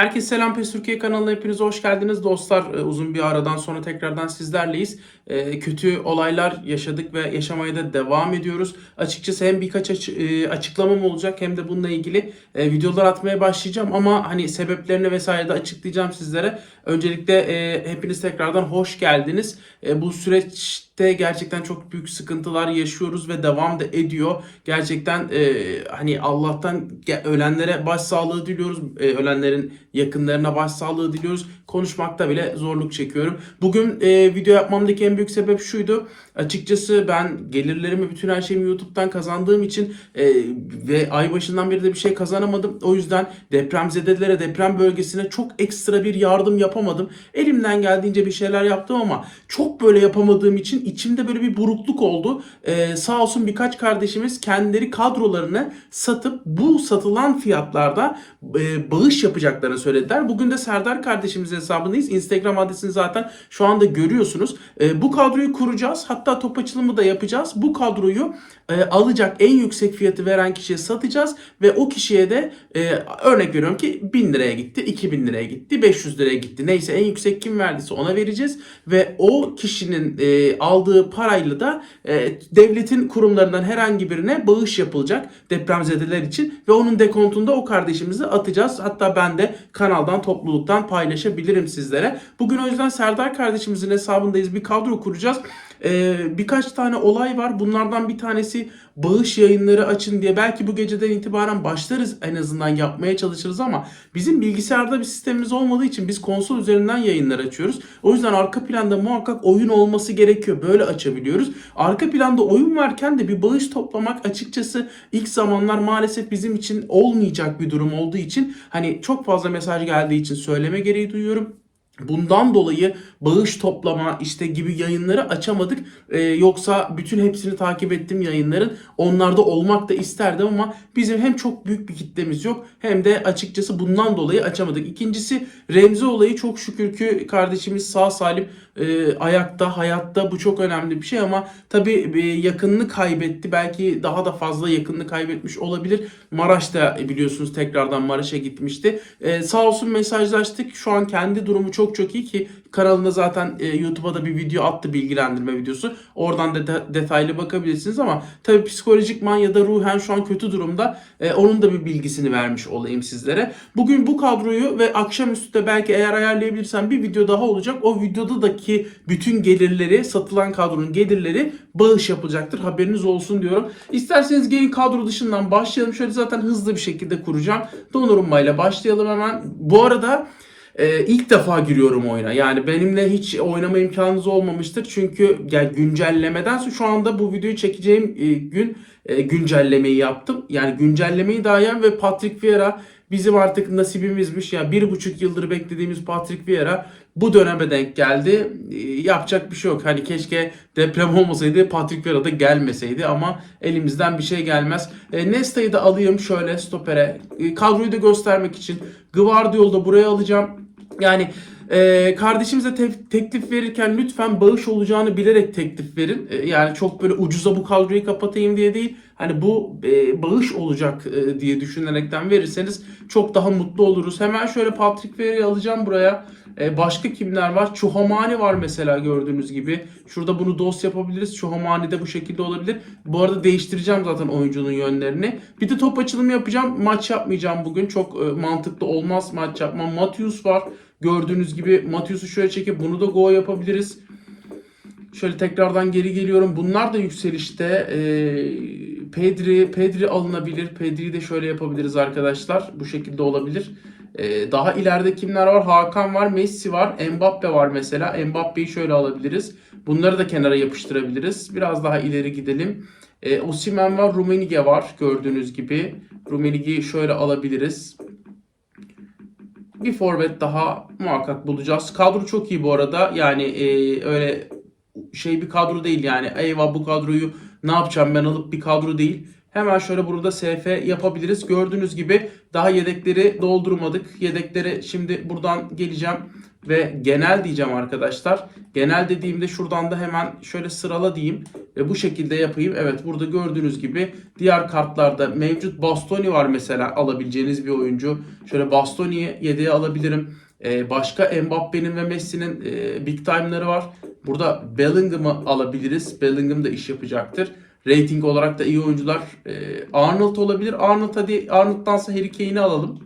Herkese selam PES Türkiye kanalına hepiniz hoş geldiniz dostlar. Ee, Uzun bir aradan sonra tekrardan sizlerleyiz. Ee, Kötü olaylar yaşadık ve yaşamaya da devam ediyoruz. Açıkçası hem birkaç aç- e, açıklamam olacak hem de bununla ilgili e, videolar atmaya başlayacağım ama hani sebeplerini vesaire de açıklayacağım sizlere. Öncelikle e, hepiniz tekrardan hoş geldiniz. E, Bu süreçte gerçekten çok büyük sıkıntılar yaşıyoruz ve devam da ediyor. Gerçekten e, hani Allah'tan ölenlere başsağlığı diliyoruz. E, ölenlerin yakınlarına başsağlığı diliyoruz. Konuşmakta bile zorluk çekiyorum. Bugün e, video yapmamdaki en büyük sebep şuydu. Açıkçası ben gelirlerimi bütün her şeyimi YouTube'dan kazandığım için e, ve ay başından beri de bir şey kazanamadım. O yüzden depremzedelere, deprem bölgesine çok ekstra bir yardım yapamadım. Elimden geldiğince bir şeyler yaptım ama çok böyle yapamadığım için içimde böyle bir burukluk oldu. E, sağ olsun birkaç kardeşimiz kendileri kadrolarını satıp bu satılan fiyatlarda e, bağış yapacaklarını söylediler. Bugün de Serdar kardeşimizin hesabındayız. Instagram adresini zaten şu anda görüyorsunuz. E, bu kadroyu kuracağız. Hatta top açılımı da yapacağız. Bu kadroyu e, alacak en yüksek fiyatı veren kişiye satacağız ve o kişiye de e, örnek veriyorum ki 1000 liraya gitti, 2000 liraya gitti, 500 liraya gitti. Neyse en yüksek kim verdiyse ona vereceğiz ve o kişinin e, aldığı parayla da e, devletin kurumlarından herhangi birine bağış yapılacak depremzedeler için ve onun dekontunda o kardeşimizi atacağız. Hatta ben de kanaldan, topluluktan paylaşabilirim sizlere. Bugün o yüzden Serdar kardeşimizin hesabındayız. Bir kadro kuracağız. Ee, birkaç tane olay var. Bunlardan bir tanesi bağış yayınları açın diye. Belki bu geceden itibaren başlarız en azından yapmaya çalışırız ama bizim bilgisayarda bir sistemimiz olmadığı için biz konsol üzerinden yayınlar açıyoruz. O yüzden arka planda muhakkak oyun olması gerekiyor. Böyle açabiliyoruz. Arka planda oyun varken de bir bağış toplamak açıkçası ilk zamanlar maalesef bizim için olmayacak bir durum olduğu için hani çok fazla mesaj geldiği için söyleme gereği duyuyorum. Bundan dolayı bağış toplama işte gibi yayınları açamadık. Ee, yoksa bütün hepsini takip ettim yayınların. Onlarda olmak da isterdim ama bizim hem çok büyük bir kitlemiz yok hem de açıkçası bundan dolayı açamadık. İkincisi Remzi olayı çok şükür ki kardeşimiz sağ salim e, ayakta, hayatta bu çok önemli bir şey ama tabii e, yakınını kaybetti. Belki daha da fazla yakınını kaybetmiş olabilir. Maraş'ta biliyorsunuz tekrardan Maraş'a gitmişti. E, sağ olsun mesajlaştık. Şu an kendi durumu çok çok iyi ki kanalında zaten e, YouTube'a da bir video attı bilgilendirme videosu. Oradan da de- detaylı bakabilirsiniz ama tabii psikolojikman ya da ruhen şu an kötü durumda. E, onun da bir bilgisini vermiş olayım sizlere. Bugün bu kadroyu ve akşamüstü de belki eğer ayarlayabilirsem bir video daha olacak. O videoda da ki bütün gelirleri, satılan kadronun gelirleri bağış yapılacaktır. Haberiniz olsun diyorum. İsterseniz gelin kadro dışından başlayalım. Şöyle zaten hızlı bir şekilde kuracağım. Donnarumma ile başlayalım hemen. Bu arada ee, ilk defa giriyorum oyuna. Yani benimle hiç oynama imkanınız olmamıştır. Çünkü yani güncellemeden sonra şu anda bu videoyu çekeceğim e, gün e, güncellemeyi yaptım. Yani güncellemeyi dayan ve Patrick Vieira bizim artık nasibimizmiş. Yani bir buçuk yıldır beklediğimiz Patrick Vieira bu döneme denk geldi. E, yapacak bir şey yok. Hani keşke deprem olmasaydı Patrick Vieira da gelmeseydi ama elimizden bir şey gelmez. E, Nesta'yı da alayım şöyle stopere. E, kadroyu da göstermek için. Gvardiol'u da buraya alacağım. Yani e, kardeşimize te- teklif verirken lütfen bağış olacağını bilerek teklif verin. E, yani çok böyle ucuza bu kadroyu kapatayım diye değil. Hani bu e, bağış olacak e, diye düşünerekten verirseniz çok daha mutlu oluruz. Hemen şöyle Patrick Vieira'yı alacağım buraya. E, başka kimler var? Chuhamani var mesela gördüğünüz gibi. Şurada bunu dos yapabiliriz. Chuhamani de bu şekilde olabilir. Bu arada değiştireceğim zaten oyuncunun yönlerini. Bir de top açılımı yapacağım. Maç yapmayacağım bugün. Çok e, mantıklı olmaz maç yapmam. Matius var. Gördüğünüz gibi Matius'u şöyle çekip bunu da go yapabiliriz. Şöyle tekrardan geri geliyorum. Bunlar da yükselişte. Ee, Pedri, Pedri alınabilir. Pedri'yi de şöyle yapabiliriz arkadaşlar. Bu şekilde olabilir. Ee, daha ileride kimler var? Hakan var, Messi var, Mbappe var mesela. Mbappe'yi şöyle alabiliriz. Bunları da kenara yapıştırabiliriz. Biraz daha ileri gidelim. Ee, Osimhen var, Rumenige var gördüğünüz gibi. Rumenige'yi şöyle alabiliriz. Bir forvet daha muhakkak bulacağız. Kadro çok iyi bu arada. Yani e, öyle şey bir kadro değil yani. Eyvah bu kadroyu ne yapacağım ben alıp bir kadro değil. Hemen şöyle burada SF yapabiliriz. Gördüğünüz gibi daha yedekleri doldurmadık. Yedekleri şimdi buradan geleceğim ve genel diyeceğim arkadaşlar. Genel dediğimde şuradan da hemen şöyle sırala diyeyim ve bu şekilde yapayım. Evet burada gördüğünüz gibi diğer kartlarda mevcut Bastoni var mesela alabileceğiniz bir oyuncu. Şöyle Bastoni'yi yedeğe alabilirim. Ee, başka Mbappe'nin ve Messi'nin e, big time'ları var. Burada Bellingham'ı alabiliriz. Bellingham da iş yapacaktır. Rating olarak da iyi oyuncular. Ee, Arnold olabilir. Arnold hadi Arnold'dansa Harry Kane'i alalım.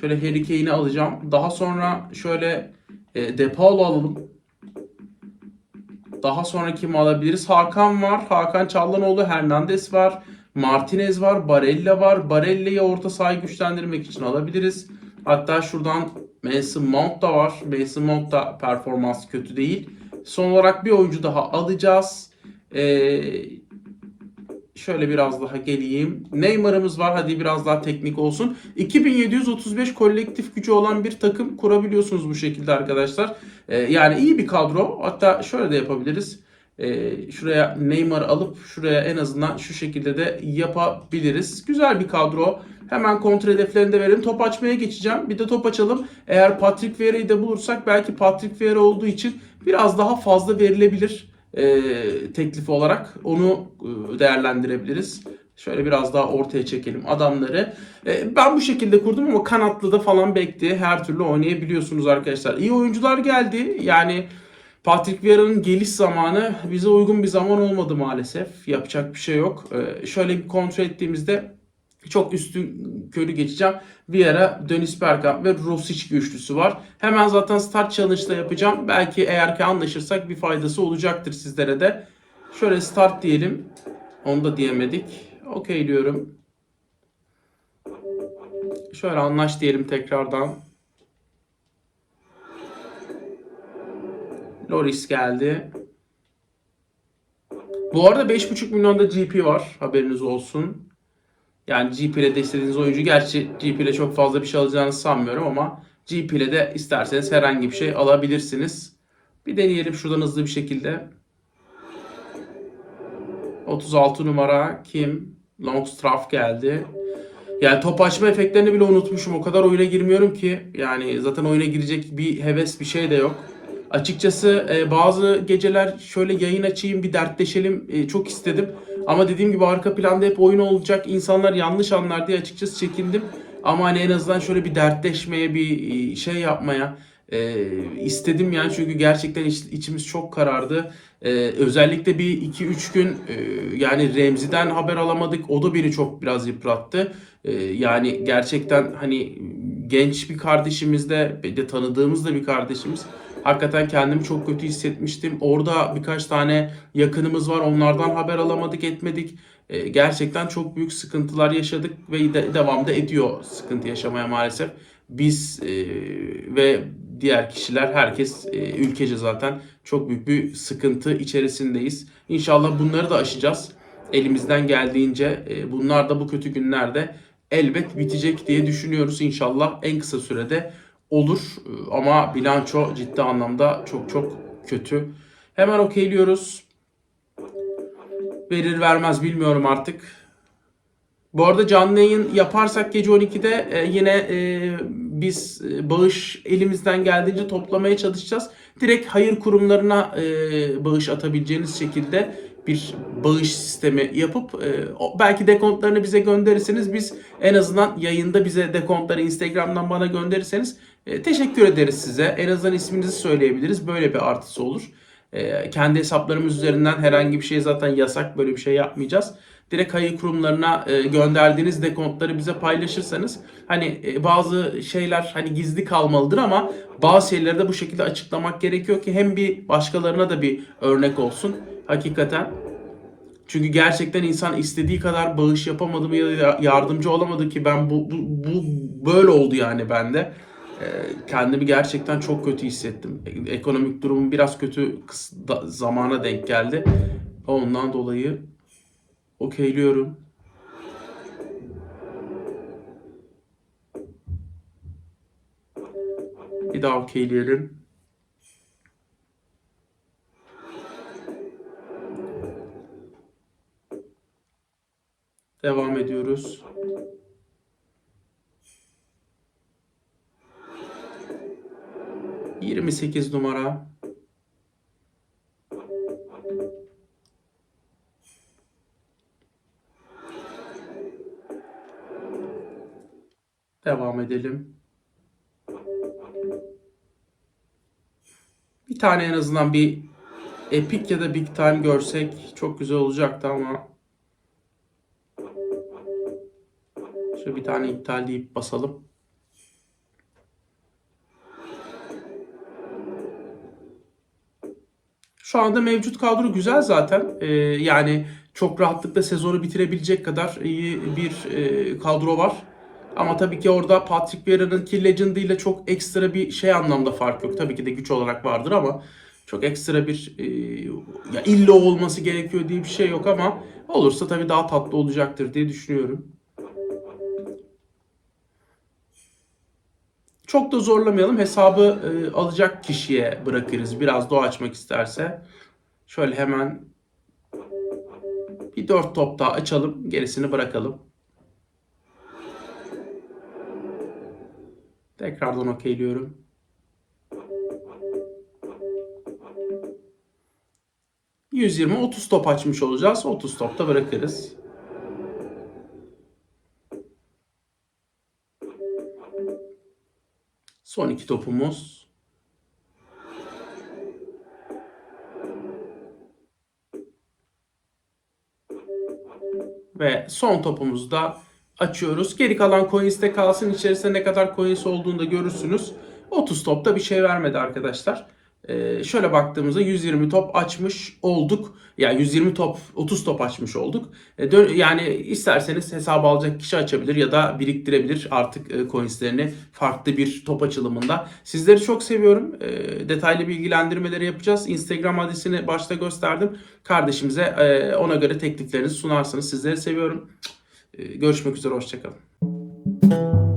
Şöyle Harry Kane'i alacağım. Daha sonra şöyle e, De alalım. Daha sonra kimi alabiliriz? Hakan var. Hakan Çallanoğlu, Hernandez var. Martinez var. Barella var. Barella'yı orta sahayı güçlendirmek için alabiliriz. Hatta şuradan Mason Mount da var. Mason Mount da performans kötü değil. Son olarak bir oyuncu daha alacağız. Ee, şöyle biraz daha geleyim. Neymar'ımız var. Hadi biraz daha teknik olsun. 2735 kolektif gücü olan bir takım kurabiliyorsunuz bu şekilde arkadaşlar. Ee, yani iyi bir kadro. Hatta şöyle de yapabiliriz. Ee, şuraya Neymar alıp şuraya en azından şu şekilde de yapabiliriz. Güzel bir kadro. Hemen kontrol hedeflerini de verelim. Top açmaya geçeceğim. Bir de top açalım. Eğer Patrick Vieira'yı da bulursak belki Patrick Vieira olduğu için biraz daha fazla verilebilir e, teklif olarak. Onu e, değerlendirebiliriz. Şöyle biraz daha ortaya çekelim adamları. E, ben bu şekilde kurdum ama kanatlı da falan bekti. Her türlü oynayabiliyorsunuz arkadaşlar. İyi oyuncular geldi. Yani Patrick Vieira'nın geliş zamanı bize uygun bir zaman olmadı maalesef. Yapacak bir şey yok. E, şöyle bir kontrol ettiğimizde çok üstün körü geçeceğim. Vieira, Deniz Bergkamp ve Rosic güçlüsü var. Hemen zaten start challenge'da yapacağım. Belki eğer ki anlaşırsak bir faydası olacaktır sizlere de. Şöyle start diyelim. Onu da diyemedik. Okey diyorum. Şöyle anlaş diyelim tekrardan. Loris geldi. Bu arada 5.5 milyonda GP var. Haberiniz olsun. Yani GP ile de istediğiniz oyuncu. Gerçi GP ile çok fazla bir şey alacağınızı sanmıyorum ama GP ile de isterseniz herhangi bir şey alabilirsiniz. Bir deneyelim şuradan hızlı bir şekilde. 36 numara kim? Longstraff geldi. Yani top açma efektlerini bile unutmuşum. O kadar oyuna girmiyorum ki. Yani zaten oyuna girecek bir heves bir şey de yok. Açıkçası e, bazı geceler şöyle yayın açayım bir dertleşelim e, çok istedim. Ama dediğim gibi arka planda hep oyun olacak. İnsanlar yanlış anlar diye açıkçası çekindim. Ama hani en azından şöyle bir dertleşmeye, bir e, şey yapmaya e, istedim yani. Çünkü gerçekten iç, içimiz çok karardı. E, özellikle bir 2-3 gün e, yani Remzi'den haber alamadık. O da beni çok biraz yıprattı. E, yani gerçekten hani genç bir kardeşimiz de, de tanıdığımız da bir kardeşimiz. Hakikaten kendimi çok kötü hissetmiştim. Orada birkaç tane yakınımız var. Onlardan haber alamadık, etmedik. E, gerçekten çok büyük sıkıntılar yaşadık ve de, devamda ediyor sıkıntı yaşamaya maalesef. Biz e, ve diğer kişiler, herkes e, ülkece zaten çok büyük bir sıkıntı içerisindeyiz. İnşallah bunları da aşacağız. Elimizden geldiğince e, bunlar da bu kötü günlerde elbet bitecek diye düşünüyoruz inşallah en kısa sürede olur ama bilanço ciddi anlamda çok çok kötü. Hemen okeyliyoruz. Verir vermez bilmiyorum artık. Bu arada canlı yayın yaparsak gece 12'de e, yine e, biz e, bağış elimizden geldiğince toplamaya çalışacağız. Direkt hayır kurumlarına bağış atabileceğiniz şekilde bir bağış sistemi yapıp belki dekontlarını bize gönderirseniz biz en azından yayında bize dekontları Instagram'dan bana gönderirseniz e, teşekkür ederiz size. En azından isminizi söyleyebiliriz. Böyle bir artısı olur. E, kendi hesaplarımız üzerinden herhangi bir şey zaten yasak. Böyle bir şey yapmayacağız. Direkt hayır kurumlarına e, gönderdiğiniz dekontları bize paylaşırsanız hani bazı şeyler hani gizli kalmalıdır ama bazı şeyleri de bu şekilde açıklamak gerekiyor ki hem bir başkalarına da bir örnek olsun. Hakikaten çünkü gerçekten insan istediği kadar bağış yapamadı mı ya da yardımcı olamadı ki ben bu, bu, bu böyle oldu yani bende. Ee, kendimi gerçekten çok kötü hissettim. Ekonomik durumum biraz kötü zamana denk geldi. Ondan dolayı okeyliyorum. Bir daha okeyleyelim. Devam ediyoruz. Yirmi sekiz numara. Devam edelim. Bir tane en azından bir Epic ya da Big Time görsek çok güzel olacaktı ama Şöyle bir tane iptal deyip basalım. Şu anda mevcut kadro güzel zaten. Ee, yani çok rahatlıkla sezonu bitirebilecek kadar iyi bir e, kadro var. Ama tabii ki orada Patrick Vieira'nın ki Legend ile çok ekstra bir şey anlamda fark yok. Tabii ki de güç olarak vardır ama çok ekstra bir e, ya illa olması gerekiyor diye bir şey yok ama olursa tabii daha tatlı olacaktır diye düşünüyorum. Çok da zorlamayalım. Hesabı e, alacak kişiye bırakırız. Biraz o açmak isterse. Şöyle hemen bir 4 top daha açalım. Gerisini bırakalım. Tekrardan okeyliyorum. %20 30 top açmış olacağız. 30 top da bırakırız. Son iki topumuz. Ve son topumuzu da açıyoruz. Geri kalan coins'te kalsın. İçerisinde ne kadar coins olduğunu da görürsünüz. 30 topta bir şey vermedi arkadaşlar. Ee, şöyle baktığımızda 120 top açmış olduk. Yani 120 top, 30 top açmış olduk. Dö- yani isterseniz hesabı alacak kişi açabilir ya da biriktirebilir artık e, coinslerini farklı bir top açılımında. Sizleri çok seviyorum. Ee, detaylı bilgilendirmeleri yapacağız. Instagram adresini başta gösterdim. Kardeşimize e, ona göre tekliflerinizi sunarsınız. Sizleri seviyorum. Görüşmek üzere, hoşçakalın.